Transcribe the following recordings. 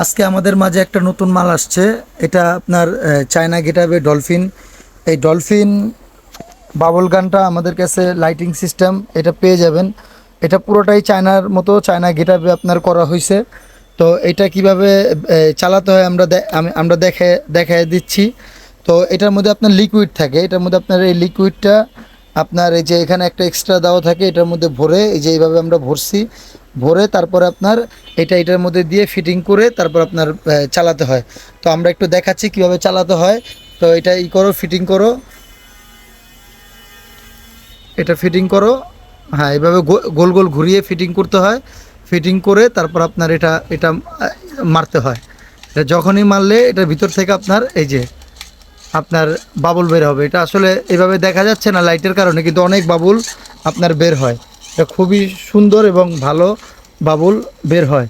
আজকে আমাদের মাঝে একটা নতুন মাল আসছে। এটা আপনার চায়না গেটাবে ডলফিন। এই ডলফিন বাবল গানটা আমাদের কাছে লাইটিং সিস্টেম, এটা পেয়ে যাবেন। এটা পুরোটাই চায়নার মতো, চায়না গেটাবে আপনার করা হয়েছে তো এটা কীভাবে চালাতে হয় আমরা আমি- আমরা দেখে, দেখায় দিচ্ছি। তো এটার মধ্যে আপনার লিকুইড থাকে। এটার মধ্যে আপনার এই লিকুইডটা আপনার এই যে এখানে একটা এক্সট্রা দেওয়া থাকে, এটার মধ্যে ভরে, এই যে এইভাবে আমরা ভরছি, ভরে তারপর আপনার এটা এটার মধ্যে দিয়ে ফিটিং করে তারপর আপনার চালাতে হয়। তো আমরা একটু দেখাচ্ছি কীভাবে চালাতে হয়। তো এটা ই করো ফিটিং করো। এটা ফিটিং করো। হ্যাঁ এভাবে গোল গোল ঘুরিয়ে ফিটিং করতে হয়। ফিটিং করে তারপর আপনার এটা এটা মারতে হয়। এটা যখনই মারলে, এটার ভিতর থেকে আপনার এই যে আপনার বাবুল বের হবে। এটা আসলে এভাবে দেখা যাচ্ছে না লাইটের কারণে, কিন্তু অনেক বাবুল আপনার বের হয়। এটা খুবই সুন্দর এবং ভালো বাবুল বের হয়।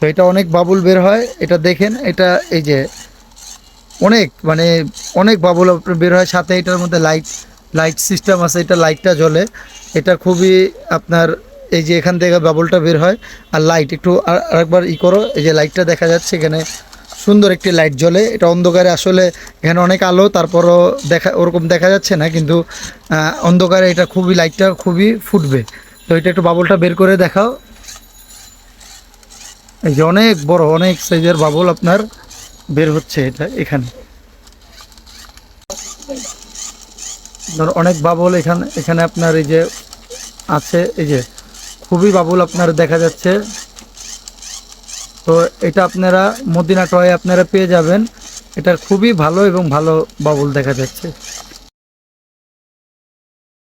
তো এটা অনেক বাবুল বের হয়, এটা দেখেন, এটা এই যে অনেক মানে অনেক বাবুল আপনার বের হয়, সাথে এটার মধ্যে লাইট লাইট সিস্টেম আছে, এটা লাইটটা জ্বলে। এটা খুবই আপনার এই যে এখান থেকে বাবুলটা বের হয়, আর লাইট, একটু আর- আরেকবার ই করো, এই যে লাইটটা দেখা যাচ্ছে এখানে। সুন্দর একটি লাইট জ্বলে। এটা অন্ধকারে আসলে এখানে অনেক আলো, তারপরও দেখা, ওরকম দেখা যাচ্ছে না, কিন্তু অন্ধকারে এটা খুবই, লাইটটা খুবই ফুটবে। তো এটা একটু বাবলটা বের করে দেখাও। এই যে অনেক বড়, অনেক সাইজের বাবল আপনার বের হচ্ছে এটা এখানে। ধর, অনেক বাবল এখানে এখানে আপনার এই যে আছে, এই যে খুবই বাবুল আপনার দেখা যাচ্ছে। তো এটা আপনারা মদিনা টয় আপনারা পেয়ে যাবেন। এটা খুবই ভালো এবং ভালো বাবুল দেখা যাচ্ছে।